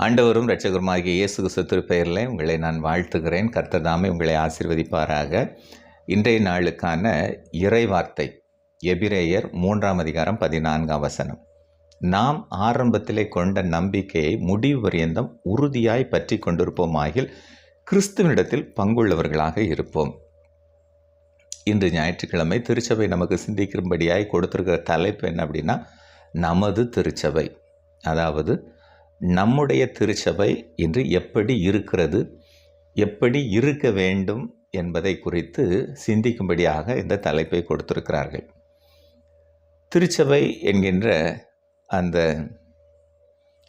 ஆண்டவரும் இரட்சகருமாகிய இயேசு கிறிஸ்து பெயரில் உங்களை நான் வாழ்த்துகிறேன். கர்த்ததாமே உங்களை ஆசீர்வதிப்பாராக. இன்றைய நாளுக்கான இறைவார்த்தை எபிரேயர் மூன்றாம் அதிகாரம் பதினான்காம் வசனம். நாம் ஆரம்பத்திலே கொண்ட நம்பிக்கையை முடிவு பரியந்தம் உறுதியாய் பற்றி கொண்டிருப்போமாகில் கிறிஸ்துவனிடத்தில் பங்குள்ளவர்களாக இருப்போம். இன்று ஞாயிற்றுக்கிழமை திருச்சபை நமக்கு சிந்திக்கும்படியாய் கொடுத்துருக்கிற தலைப்பு என்ன அப்படின்னா நமது திருச்சபை. அதாவது நம்முடைய திருச்சபை இன்று எப்படி இருக்கிறது எப்படி இருக்க வேண்டும் என்பதை குறித்து சிந்திக்கும்படியாக இந்த தலைப்பை கொடுத்திருக்கிறார்கள். திருச்சபை என்கின்ற அந்த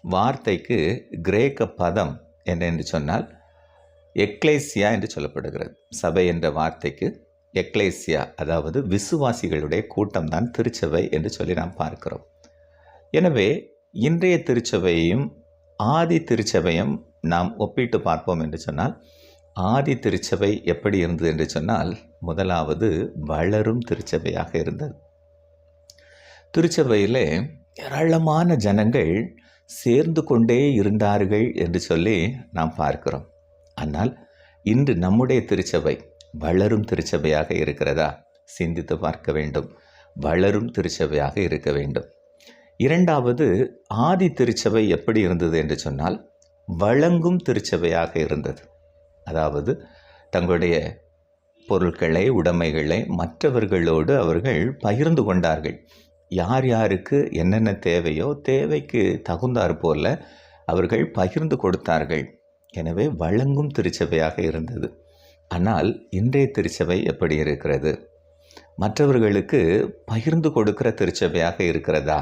வார்த்தைக்கு கிரேக்க பதம் என்ன என்று சொன்னால் எக்லேசியா என்று சொல்லப்படுகிறது. சபை என்ற வார்த்தைக்கு எக்லேசியா அதாவது விசுவாசிகளுடைய கூட்டம்தான் திருச்சபை என்று சொல்லி நாம் பார்க்கிறோம். எனவே இன்றைய திருச்சபையையும் ஆதி திருச்சபையும் நாம் ஒப்பிட்டு பார்ப்போம் என்று சொன்னால் ஆதி திருச்சபை எப்படி இருந்தது என்று சொன்னால் முதலாவது வளரும் திருச்சபையாக இருந்தது. திருச்சபையிலே ஏராளமான ஜனங்கள் சேர்ந்து கொண்டே இருந்தார்கள் என்று சொல்லி நாம் பார்க்கிறோம். ஆனால் இன்று நம்முடைய திருச்சபை வளரும் திருச்சபையாக இருக்கிறதா? சிந்தித்து பார்க்க வேண்டும். வளரும் திருச்சபையாக இருக்க வேண்டும். இரண்டாவது ஆதி திருச்சபை எப்படி இருந்தது என்று சொன்னால் வழங்கும் திருச்சபையாக இருந்தது. அதாவது தங்களுடைய பொருட்களை உடைமைகளை மற்றவர்களோடு அவர்கள் பகிர்ந்து கொண்டார்கள். யார் யாருக்கு என்னென்ன தேவையோ தேவைக்கு தகுந்தாற் போல அவர்கள் பகிர்ந்து கொடுத்தார்கள். எனவே வழங்கும் திருச்சபையாக இருந்தது. ஆனால் இன்றைய திருச்சபை எப்படி இருக்கிறது? மற்றவர்களுக்கு பகிர்ந்து கொடுக்கிற திருச்சபையாக இருக்கிறதா?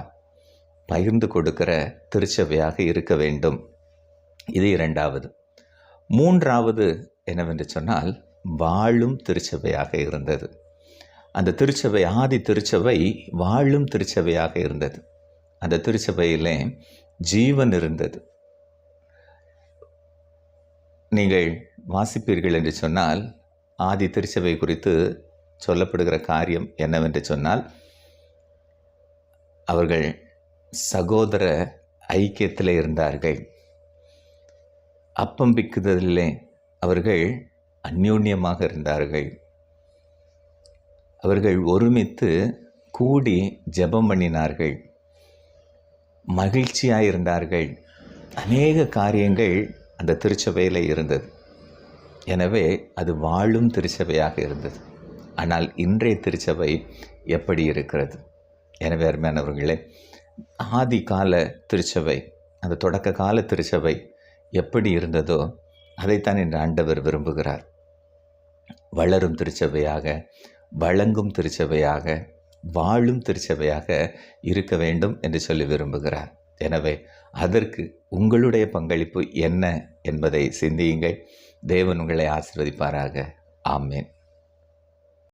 பகிர்ந்து கொடுக்கிற திருச்சபையாக இருக்க வேண்டும். இது இரண்டாவது. மூன்றாவது என்னவென்று சொன்னால் வாழும் திருச்சபையாக இருந்தது. அந்த திருச்சபை ஆதி திருச்சபை வாழும் திருச்சபையாக இருந்தது. அந்த திருச்சபையிலே ஜீவன் இருந்தது. நீங்கள் வாசிப்பீர்கள் என்று சொன்னால் ஆதி திருச்சபை குறித்து சொல்லப்படுகிற காரியம் என்னவென்று சொன்னால் அவர்கள் சகோதர ஐக்கியத்தில் இருந்தார்கள். அப்பம் பிக்குதலிலே அவர்கள் அந்யோன்யமாக இருந்தார்கள். அவர்கள் ஒருமித்து கூடி ஜெபம் பண்ணினார்கள். மகிழ்ச்சியாக இருந்தார்கள் அநேக காரியங்கள் அந்த திருச்சபையில் இருந்தது. எனவே அது வாழும் திருச்சபையாக இருந்தது. ஆனால் இன்றைய திருச்சபை எப்படி இருக்கிறது? எனவே அருமையானவர்களே ஆதி கால திருச்சபை அந்த தொடக்க கால திருச்சபை எப்படி இருந்ததோ அதைத்தான் இன்று ஆண்டவர் விரும்புகிறார். வளரும் திருச்சபையாக வழங்கும் திருச்சபையாக வாழும் திருச்சபையாக இருக்க வேண்டும் என்று சொல்லி விரும்புகிறார். எனவே அதற்கு உங்களுடைய பங்களிப்பு என்ன என்பதை சிந்தியுங்கள். தேவன் உங்களை ஆசிர்வதிப்பாராக. ஆமேன்.